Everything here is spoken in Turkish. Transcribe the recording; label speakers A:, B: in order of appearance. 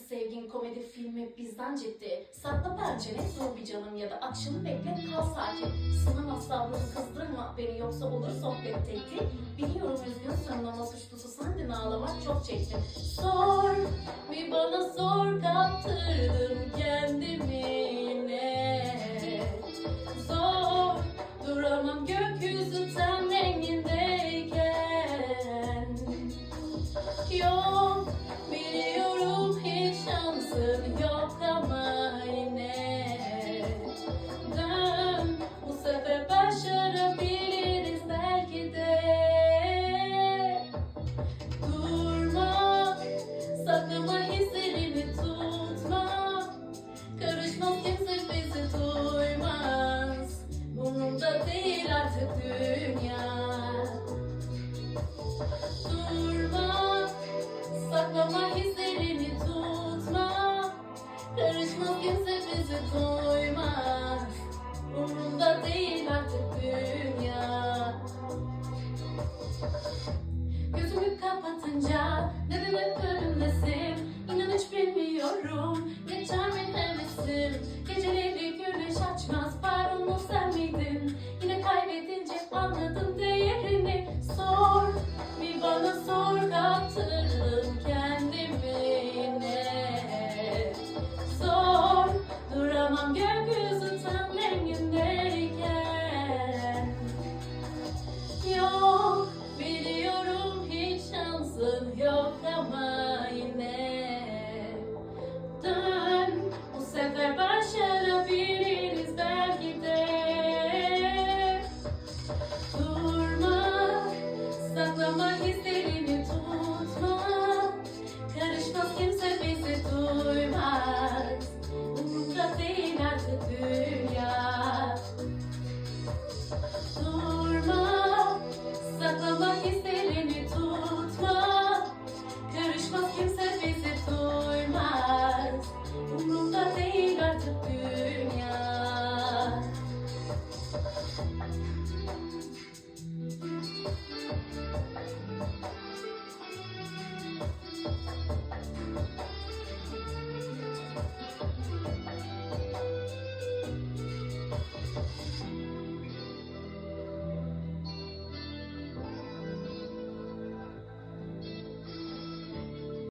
A: Gerçekmiş sevgin komedi filmi bizden ciddi. Sakla pencere dur bir canım ya da akşamı bekle kal sakin. Sınama sabrını kızdırma beni yoksa olur sohbet tekti. Biliyorum üzgünsün ama suçlusu sendin ağlamak çok çektim. Sor bir bana sor kaptırdım kendimi yine. Zor duramam gökyüzü ten rengindeyken. Yok biliyorum kimse bizi duymaz Umurumda değil artık dünya yine Dön bu sefer başarabiliriz belki de Durma saklama hislerini tutma. Karışmaz kimse bizi duymaz. Umurumda değil artık Durma, saklama hislerini